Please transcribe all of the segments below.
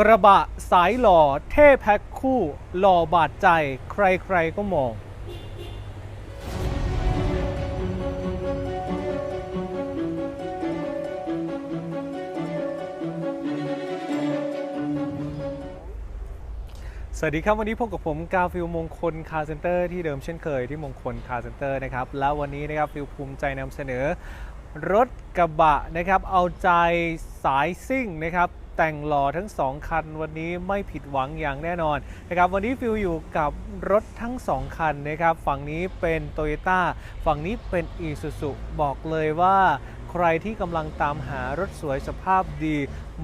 กระบะสายหล่อเท่แพ็คคู่ หล่อบาดใจใครๆก็มอง สวัสดีครับวันนี้พบกับผมกาฟิลมงคลคาร์เซนเตอร์ที่เดิมเช่นเคยที่มงคลคาร์เซนเตอร์นะครับแล้ววันนี้นะครับฟิลภูมิใจนำเสนอรถกระบะนะครับเอาใจสายซิ่งนะครับ แต่งหล่อทั้ง 2 คัน วันนี้ไม่ผิดหวังอย่างแน่นอนนะครับวันนี้ฟิลอยู่กับรถทั้ง 2 คันนะครับฝั่งนี้เป็น t o y ยต้ฝั่งนี้เป็น i s u z u บอกเลยว่าใครที่กำลังตามหารถสวยสภาพดี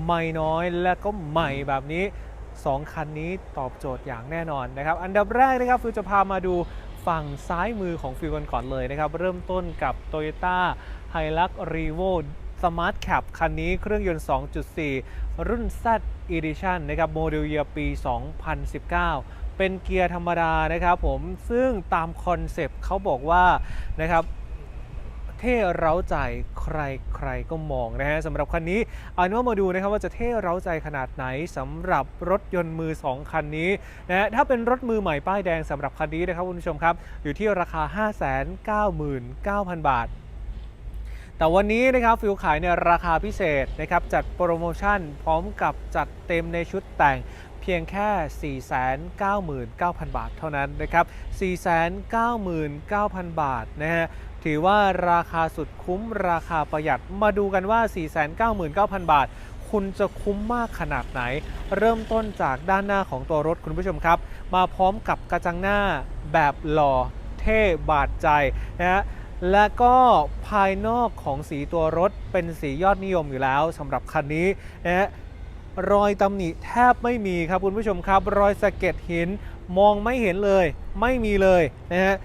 ไม่น้อยและก็ใหม่แบบนี้ 2 คันนี้ตอบโจทย์อย่างแน่นอนนะครับ อันดับแรกนะครับฟิวจะพามาดูฝั่งซ้ายมือของฟิวกันก่อนเลยนะครับ เริ่มต้นกับ Toyota Hilux Revo Smart Cap คันนี้เครื่องยนต์ 2.4 รุ่น Z Edition นะครับโมเดลเยียปี 2019 เป็นเกียร์ธรรมดานะครับผมซึ่งตามคอนเซปต์เขาบอกว่านะครับเท่เร้าใจใครใครก็มองนะฮะสำหรับคันนี้เอาเป็นว่ามาดูนะครับว่าจะเท่เร้าใจขนาดไหนสำหรับรถยนต์มือ 2 คันนี้นะฮะถ้าเป็นรถมือใหม่ป้ายแดงสำหรับคันนี้นะครับคุณผู้ชมครับ อยู่ที่ราคา 599,000 บาท แต่วันนี้นะครับฟิวขายในราคาพิเศษนะครับจัดโปรโมชั่นพร้อมกับจัดเต็มในชุดแต่งเพียงแค่ 499,000 บาทเท่านั้นนะครับ 499,000 บาทนะฮะถือว่าราคาสุดคุ้มราคาประหยัดมาดูกันว่า 499,000 บาท คุณจะคุ้มมากขนาดไหน เริ่มต้นจากด้านหน้าของตัวรถคุณผู้ชมครับ มาพร้อมกับกระจังหน้าแบบหล่อเท่บาดใจนะฮะ และก็ภายนอกของสีตัวรถเป็นสียอดนิยมอยู่แล้วสำหรับคันนี้นะฮะรอยตำหนิแทบไม่มีครับคุณผู้ชมครับ รอยสะเก็ดหินมองไม่เห็นเลย ไม่มีเลยนะฮะ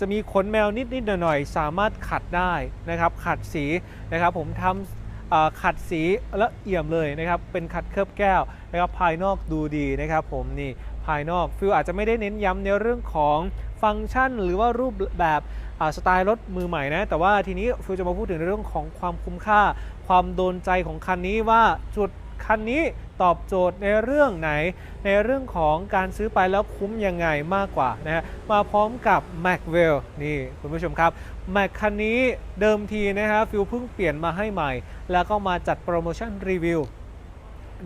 จะมีขนแมวนิด ๆ หน่อย ๆ สามารถขัดได้นะครับ ขัดสีนะครับ ผมทำขัดสีละเอี่ยมเลยนะครับ เป็นขัดเคลือบแก้วนะครับ ภายนอกดูดีนะครับ ผมนี่ภายนอกฟิลอาจจะไม่ได้เน้นย้ำในเรื่องของฟังก์ชันหรือว่ารูปแบบ สไตล์รถมือใหม่นะ แต่ว่าทีนี้ฟิลจะมาพูดถึงในเรื่องของความคุ้มค่า ความโดนใจของคันนี้ว่าจุดคันนี้ตอบโจทย์ในเรื่องไหน ในเรื่องของการซื้อไปแล้วคุ้มยังไงมากกว่านะฮะมาพร้อมกับ m a c w e l l นี่คุณผู้ชมครับ m a c คันนี้เดิมทีนะฮะฟิลเพิ่งเปลี่ยนมาให้ใหม่ แล้วก็มาจัดโปรโมชั่นรีวิว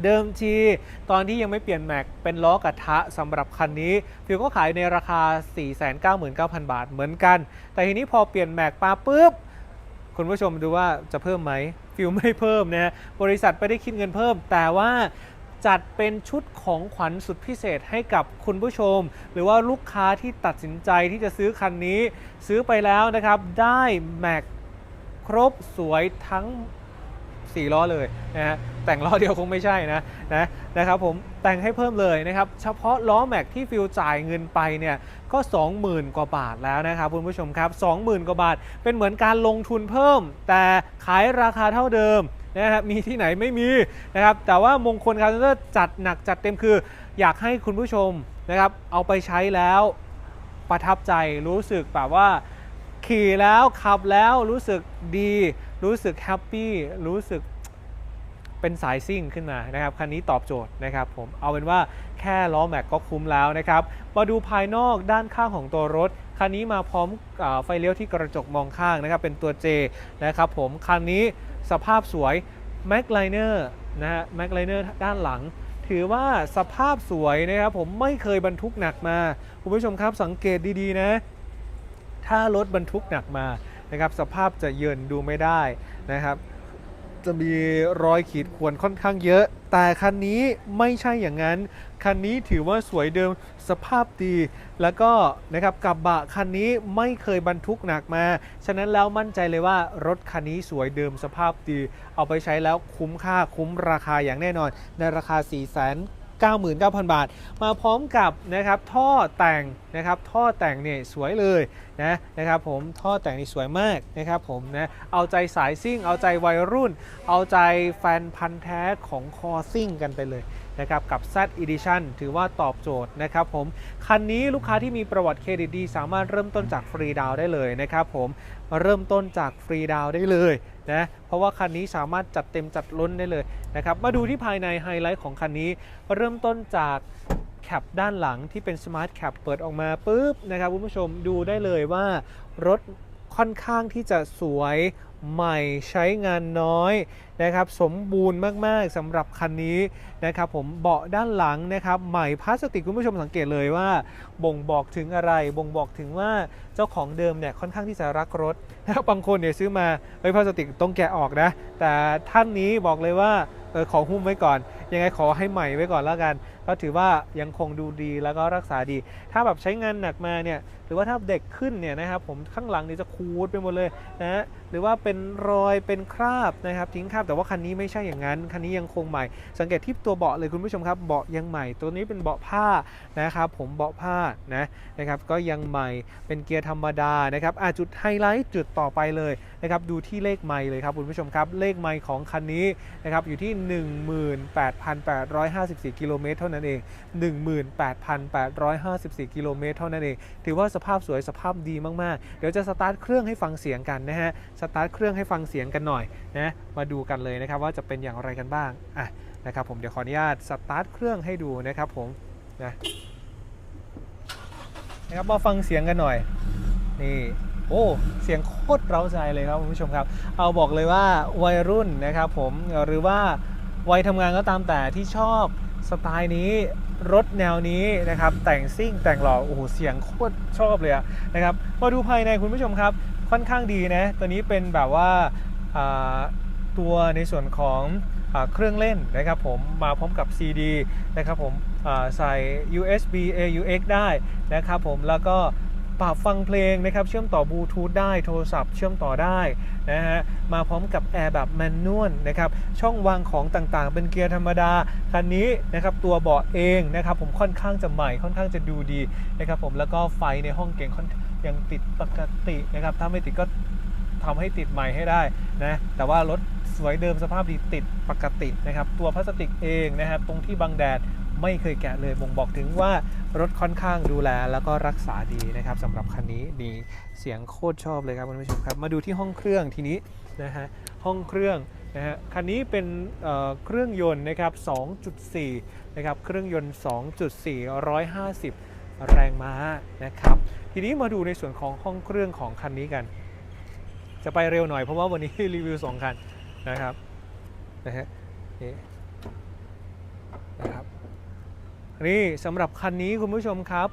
เดิมทีตอนที่ยังไม่เปลี่ยนแม็กเป็นล้อกระทะสำหรับคันนี้ ฟิลก็ขายในราคา 499,000 บาทเหมือนกัน แต่ทีนี้พอเปลี่ยนแม็กมาปุ๊บ คุณผู้ชมดูว่าจะเพิ่มไหม ฟิลไม่เพิ่มนะ บริษัทไม่ได้คิดเงินเพิ่ม แต่ว่าจัดเป็นชุดของขวัญสุดพิเศษให้กับคุณผู้ชม หรือว่าลูกค้าที่ตัดสินใจที่จะซื้อคันนี้ ซื้อไปแล้วนะครับ ได้แม็กครบสวยทั้ง 4 ล้อเลยนะฮะแต่งล้อเดียวคงไม่ใช่นะนะนะครับผมแต่งให้เพิ่มเลยนะครับเฉพาะล้อแม็กที่ฟิลจ่ายเงินไปเนี่ยก็ 20,000 กว่าบาทแล้วนะครับคุณผู้ชมครับ 20,000 กว่าบาท เป็นเหมือนการลงทุนเพิ่ม แต่ขายราคาเท่าเดิมนะครับมีที่ไหนไม่มีนะครับแต่ว่ามงคลคาร์เซนเตอร์จัดหนักจัดเต็มคือ อยากให้คุณผู้ชมนะครับเอาไปใช้แล้วประทับใจรู้สึกแบบว่าขี่แล้วขับแล้วรู้สึกดี รู้สึกแฮปปี้รู้สึกเป็นสายซิ่งขึ้นมานะครับคันนี้ตอบโจทย์นะครับผมเอาเป็นว่าแค่ล้อแม็กก็คุ้มแล้วนะครับมาดูภายนอกด้านข้างของตัวรถ คันนี้มาพร้อมอไฟเลี้ยวที่กระจกมองข้างนะครับเป็นตัว J นะครับผมคันนี้สภาพสวย m a c l i n e r นะฮะ m a c l i n e r ด้านหลัง ถือว่าสภาพสวยนะครับผมไม่เคยบรรทุกหนักมา คุณผู้ชมครับสังเกตดีๆนะ ถ้ารถบรรทุกหนักมา นะครับสภาพจะเยินดูไม่ได้นะครับ จะมีรอยขีดข่วนค่อนข้างเยอะ แต่คันนี้ไม่ใช่อย่างนั้น คันนี้ถือว่าสวยเดิมสภาพดี แล้วก็นะครับกับบะคันนี้ไม่เคยบรรทุกหนักมา ฉะนั้นแล้วมั่นใจเลยว่ารถคันนี้สวยเดิมสภาพดี เอาไปใช้แล้วคุ้มค่าคุ้มราคาอย่างแน่นอน ในราคา4 9 0 0 0 บาท มาพร้อมกับนะครับท่อแต่งนะครับท่อแต่งเนี่ยสวยเลยนะนะครับผมท่อแต่งนี่สวยมากนะครับผมนะเอาใจสายซิ่ง เอาใจวัยรุ่น เอาใจแฟนพันธ์แท้ของคอซิ่งกันไปเลย นะครับกับ Z Edition ถือว่าตอบโจทย์นะครับผม คันนี้ลูกค้าที่มีประวัติเครดิตดี สามารถเริ่มต้นจากฟรีดาวได้เลยนะครับผมเริ่มต้นจากฟรีดาวได้เลยนะเพราะว่าคันนี้สามารถจัดเต็มจัดล้นได้เลยนะครับมาดูที่ภายในไฮไลท์ของคันนี้ เริ่มต้นจากแคปด้านหลังที่เป็นสมาร์ทแคปเปิดออกมาปุ๊บนะครับคุณผู้ชมดูได้เลยว่ารถค่อนข้างที่จะสวย ใหม่ใช้งานน้อยนะครับสมบูรณ์มากๆสำหรับคันนี้นะครับผมเบาะด้านหลังนะครับใหม่พลาสติกคุณผู้ชมสังเกตเลยว่า บ่งบอกถึงอะไรบ่งบอกถึงว่าเจ้าของเดิมเนี่ยค่อนข้างที่จะรักรถนะบบางคนเนี่ยซื้อมาเฮ้ยพลาสติกต้องแกะออกนะ แต่ท่านนี้บอกเลยว่าเออขอหุ้มไว้ก่อน ยังไงขอให้ใหม่ไว้ก่อนแล้วกันก็ถือว่ายังคงดูดีแล้วก็รักษาดี ถ้าแบบใช้งานหนักมาเนี่ยหรือว่าถ้าเด็กขึ้นเนี่ยนะครับผมข้างหลังนี่จะคูดไปหมดเลยนะฮะหรือว่าเป็นรอยเป็นคราบนะครับทิ้งคราบแต่ว่าคันนี้ไม่ใช่อย่างนั้น คันนี้ยังคงใหม่ สังเกตที่ตัวเบาะเลยคุณผู้ชมครับเบาะยังใหม่ ตัวนี้เป็นเบาะผ้านะครับผมเบาะผ้านะนะครับก็ยังใหม่เป็นเกียร์ธรรมดานะครับอะจุดไฮไลท์จุดต่อไปเลยนะครับดูที่เลขไมล์เลยครับคุณผู้ชมครับเลขไมล์ของคันนี้นะครับอยู่ที่ 18,854กิโลเมตรเท่านั้นเอง 18,854 กิโลเมตรเท่านั้นเอง ถือว่าสภาพสวยสภาพดีมาก ๆ เดี๋ยวจะสตาร์ทเครื่องให้ฟังเสียงกันนะฮะ สตาร์ทเครื่องให้ฟังเสียงกันหน่อยนะ มาดูกันเลยนะครับว่าจะเป็นอย่างไรกันบ้าง อะนะครับผมเดี๋ยวขออนุญาตสตาร์ทเครื่องให้ดูนะครับผมนะนะครับมาฟังเสียงกันหน่อย นี่โอ้เสียงโคตรเร้าใจเลยครับคุณผู้ชมครับ เอาบอกเลยว่าวัยรุ่นนะครับผมหรือว่าวัยทำงานก็ตามแต่ที่ชอบ สไตล์นี้รถแนวนี้นะครับแต่งซิ่งแต่งหล่อโอ้โหเสียงโคตรชอบเลยะนะครับมาดูภายในคุณผู้ชมครับค่อนข้างดีนะตัวนี้เป็นแบบว่าาตัวในส่วนของอเครื่องเล่นนะครับผมมาพร้อมกับ CD นะครับผมใส่ USB AUX ได้นะครับผมแล้วก็ ปรับฟังเพลงนะครับ เชื่อมต่อบลูทูธได้โทรศัพท์เชื่อมต่อได้นะฮะมาพร้อมกับแอร์แบบแมนนวลนะครับช่องวางของต่างๆ เป็นเกียร์ธรรมดา คันนี้นะครับตัวเบาะเองนะครับผมค่อนข้างจะใหม่ค่อนข้างจะดูดีนะครับผมแล้วก็ไฟในห้องเก่งยังติดปกตินะครับถ้าไม่ติดก็ทำให้ติดใหม่ให้ได้นะแต่ว่ารถสวยเดิมสภาพดีติดปกตินะครับตัวพลาสติกเองนะครับตรงที่บังแดด ไม่เคยแกะเลยบ่งบอกถึงว่ารถค่อนข้างดูแลแล้วก็รักษาดีนะครับสำหรับคันนี้ดีเสียงโคตรชอบเลยครับคุณผู้ชมครับ มาดูที่ห้องเครื่องทีนี้นะฮะห้องเครื่องนะฮะคันนี้เป็นเเครื่องยนต์นะครับ 2.4 นะครับ เครื่องยนต์ 2.4 150 แรงม้านะครับ ทีนี้มาดูในส่วนของห้องเครื่องของคันนี้กัน จะไปเร็วหน่อยเพราะว่าวันนี้รีวิว 2 คันนะครับนะฮะนี่นะครับ นี่สำหรับคันนี้คุณผู้ชมครับ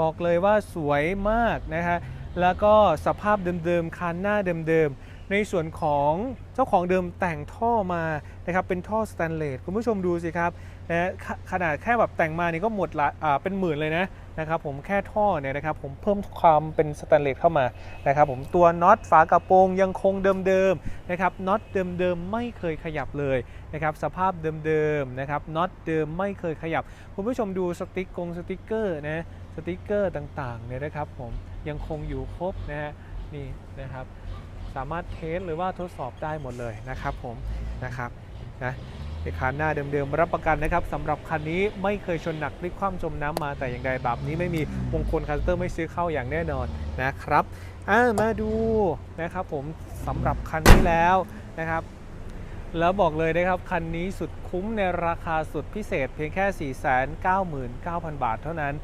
บอกเลยว่าสวยมากนะฮะแล้วก็สภาพเดิมๆคันหน้าเดิมๆ ในส่วนของเจ้าของเดิมแต่งท่อมานะครับเป็นท่อสแตนเลสคุณผู้ชมดูสิครับนะขขนาดแค่แบบแต่งมานี่ก็หมดละเป็นหมื่นเลยนะนะครับผมแค่ท่อเนี่ยนะครับผมเพิ่มความเป็นสแตนเลสเข้ามานะครับผมตัวน็อตฝากระโปรงยังคงเดิมๆนะครับน็อตเดิมๆไม่เคยขยับเลยนะครับสภาพเดิมๆนะครับน็อตเดิมไม่เคยขยับ คุณผู้ชมดูสติ๊กกงสติ๊กเกอร์นะสติ๊กเกอร์ต่างๆเนี่ยนะครับผมยังคงอยู่ครบนะฮะนี่นะครับ สามารถเทสหรือว่าทดสอบได้หมดเลยนะครับผมนะครับนะในคันหน้าเดิมๆรับประกันนะครับสำหรับคันนี้ไม่เคยชนหนักพลิกคว่ำจมน้ำมาแต่อย่างใดแบบนี้ไม่มีมงคลคัสเตอร์ไม่ซื้อเข้าอย่างแน่นอนนะครับอ่ามาดูนะครับผมสำหรับคันนี้แล้วนะครับ แล้วบอกเลยนะครับ คันนี้สุดคุ้มในราคาสุดพิเศษเพียงแค่ 499,000 บาทเท่านั้น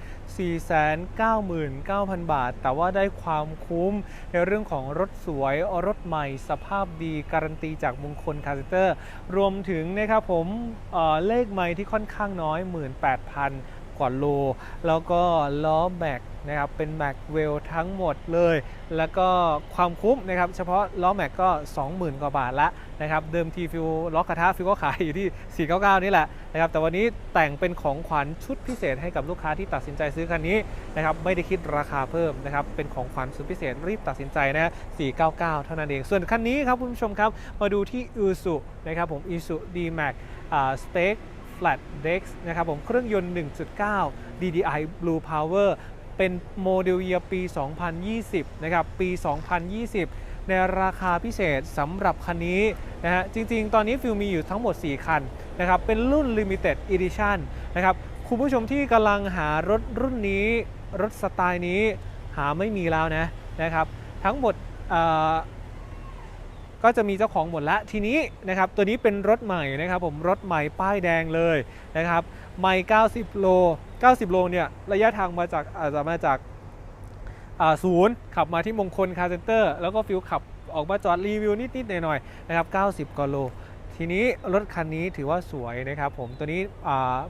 499,000 บาท แต่ว่าได้ความคุ้มในเรื่องของรถสวยรถใหม่ สภาพดี การันตีจากมงคลคาร์เตอร์ รวมถึงนะครับผมเเลขใหม่ที่ค่อนข้างน้อย 18,000 กว่าโล แล้วก็ล้อแม็กนะครับเป็นแม็กเวลทั้งหมดเลย แล้วก็ความคุ้มนะครับเฉพาะล้อแม็กก็ 20,000 กว่าบาทละนะครับเดิมทีฟิวล็อกกระทะฟิวก็ขายอยู่ที่ 499 นี่แหละนะครับแต่วันนี้แต่งเป็นของขวัญชุดพิเศษให้กับลูกค้าที่ตัดสินใจซื้อคันนี้นะครับไม่ได้คิดราคาเพิ่มนะครับเป็นของขวัญสุดพิเศษรีบตัดสินใจนะฮะ499 เท่านั้นเอง ส่วนคันนี้ครับคุณผู้ชมครับมาดูที่ u s u นะครับผม i s u D-Max อ่า Stake Flat Dex นะครับผมเครื่องยนต์ 1.9 DDI Blue Power เป็นโมเดลเยียปี 2020 นะครับ ปี 2020 ในราคาพิเศษสำหรับคันนี้นะฮะ จริงๆ ตอนนี้ฟิลมีอยู่ทั้งหมด 4 คันนะครับ เป็นรุ่น Limited Edition นะครับ คุณผู้ชมที่กำลังหารถรุ่นนี้ รถสไตล์นี้หาไม่มีแล้วนะนะครับ ทั้งหมด ก็จะมีเจ้าของหมดแล้วทีนี้นะครับตัวนี้เป็นรถใหม่นะครับผมรถใหม่ป้ายแดงเลยนะครับไม่90 โล 90 โลเนี่ยระยะทางมาจากอาจจะมาจากศูนย์ขับมาที่มงคลคาร์เซนเตอร์แล้วก็ฟิลขับออกมาจอดรีวิวนิดๆหน่อยๆนะครับ 90กว่าโล ทีนี้รถคันนี้ถือว่าสวยนะครับผมตัวนี้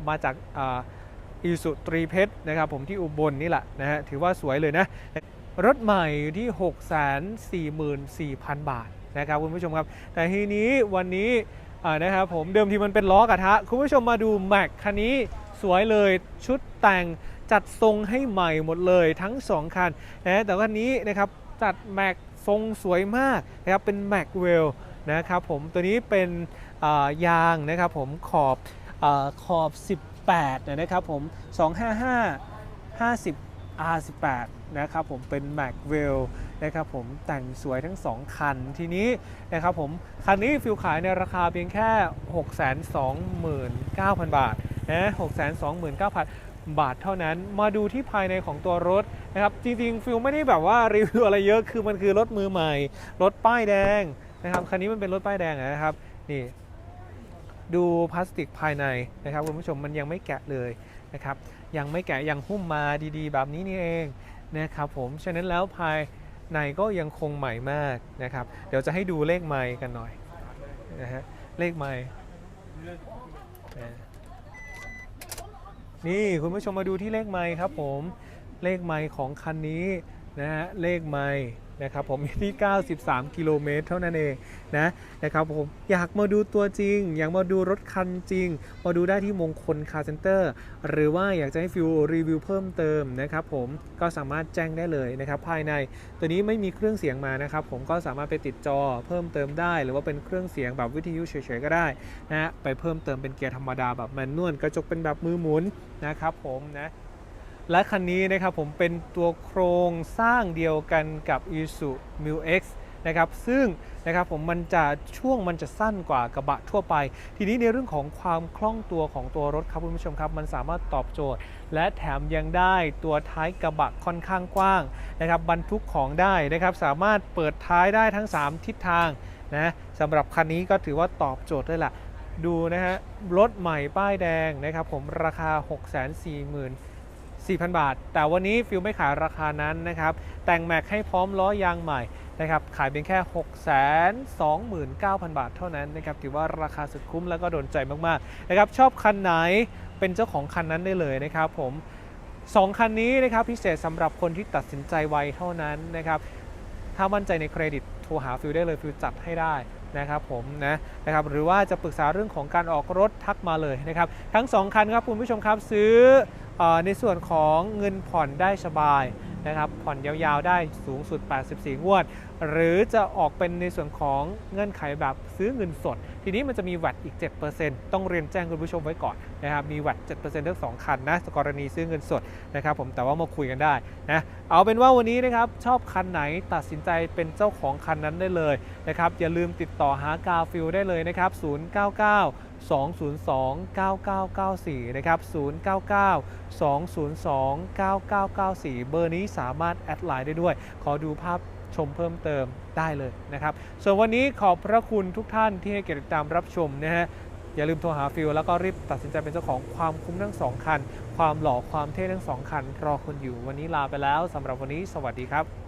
มาจากอีสุตรีเพชรนะครับผมที่อุบลนี่แหละนะฮะถือว่าสวยเลยนะ รถใหม่อยู่ที่ 644,000 บาท นะครับคุณผู้ชมครับ แต่ทีนี้วันนี้นะครับผมเดิมทีมันเป็นล้อกระทะ คุณผู้ชมมาดูแม็กคันนี้สวยเลยชุดแต่งจัดทรงให้ใหม่หมดเลยทั้ง 2 คันนะแต่คันนี้นะครับจัดแม็กทรงสวยมากนะครับเป็นแม็กเวลนะครับผมตัวนี้เป็นยางนะครับผมขอบอขอบ 18นะครับผม 255 50 R18 นะครับผมเป็น m a c w e l l นะครับผมแต่งสวยทั้ง 2 คันทีนี้นะครับผมคันนี้ฟิลขายในราคาเพียงแค่ 629,000 บาทนะ629,000 บาทเท่านั้น มาดูที่ภายในของตัวรถนะครับจริงๆฟิลไม่ได้แบบว่ารีวิวอะไรเยอะคือมันคือรถมือใหม่ รถป้ายแดงนะครับคันนี้มันเป็นรถป้ายแดงนะครับนี่ดูพลาสติกภายในนะครับคุณผู้ชมมันยังไม่แกะเลยนะครับ ยังไม่แกะยังหุ้มมาดีๆ แบบนี้นี่เองนะครับผมฉะนั้นแล้วภายในก็ยังคงใหม่มากนะครับ เดี๋ยวจะให้ดูเลขไมล์กันหน่อยนะฮะเลขไมล์อ่นี่คุณผู้ชมมาดูที่เลขไมล์ครับผมเลขไมล์ของคันนี้นะฮะเลขไมล์ นะครับผมที่ 93 กิโลเมตรเท่านั้นเองนะนะครับผมอยากมาดูตัวจริง อยากมาดูรถคันจริง มาดูได้ที่มงคลคาร์เซนเตอร์หรือว่าอยากจะให้ฟิวรีวิวเพิ่มเติมนะครับผมก็สามารถแจ้งได้เลยนะครับภายในตัวนี้ไม่มีเครื่องเสียงมานะครับผมก็สามารถไปติดจอเพิ่มเติมได้ หรือว่าเป็นเครื่องเสียงแบบวิทยุเฉยๆก็ได้นะฮะไปเพิ่มเติมเป็นเกียร์ธรรมดาแบบแมนนวลกระจกเป็นแบบมือหมุนนะครับผมนะ และคันนี้นะครับผมเป็นตัวโครงสร้างเดียวกันกับ Isuzu m u X นะครับซึ่งนะครับผมมันจะช่วงมันจะสั้นกว่ากระบะทั่วไป ทีนี้ในเรื่องของความคล่องตัวของตัวรถครับคุณผู้ชมครับ มันสามารถตอบโจทย์ และแถมยังได้ตัวท้ายกระบะค่อนข้างกว้างนะครับบรรทุกของได้นะครับสามารถเปิดท้ายได้ทั้ง 3 ทิศทางนะสำหรับคันนี้ก็ถือว่าตอบโจทย์ได้ละดูนะฮะรถใหม่ป้ายแดงนะครับผมราคา 6 4 0 0 0 4,000 บาท แต่วันนี้ฟิลไม่ขายราคานั้นนะครับ แต่งแม็กให้พร้อมล้อยางใหม่นะครับ ขายเพียงแค่ 629,000 บาทเท่านั้นนะครับ ถือว่าราคาสุดคุ้มแล้วก็โดนใจมากๆนะครับ ชอบคันไหนเป็นเจ้าของคันนั้นได้เลยนะครับผม2คันนี้นะครับพิเศษสำหรับคนที่ตัดสินใจไวเท่านั้นนะครับ ถ้ามั่นใจในเครดิตโทรหาฟิลได้เลยฟิลจัดให้ได้นะครับผมนะนะครับหรือว่าจะปรึกษาเรื่องของการออกรถทักมาเลยนะครับ ทั้ง 2 คันครับคุณผู้ชมครับซื้อ ในส่วนของเงินผ่อนได้สบายนะครับผ่อนยาวๆได้สูงสุด 84 งวด หรือจะออกเป็นในส่วนของเงื่อนไขแบบซื้อเงินสด ทีนี้มันจะมีแวดอีก 7%ต้องเรียนแจ้งคุณผู้ชมไว้ก่อนนะครับ มีแวด7%ทั้งสองคันนะกรณีซื้อเงินสดนะครับผม แต่ว่ามาคุยกันได้นะ เอาเป็นว่าวันนี้นะครับชอบคันไหนตัดสินใจเป็นเจ้าของคันนั้นได้เลยนะครับ อย่าลืมติดต่อหากาฟิลได้เลยนะครับ 099 202 9994 นะครับ 099 202 9994 เบอร์นี้สามารถแอดไลน์ได้ด้วย ขอดูภาพชมเพิ่มเติมได้เลยนะครับ ส่วนวันนี้ขอบพระคุณทุกท่านที่ให้เกียรติติดตามรับชมนะฮะ อย่าลืมโทรหาฟิลแล้วก็รีบตัดสินใจเป็นเจ้าของความคุ้มทั้งสองคัน ความหล่อความเท่ทั้งสองคัน รอคุณอยู่วันนี้ลาไปแล้วสำหรับวันนี้ สวัสดีครับ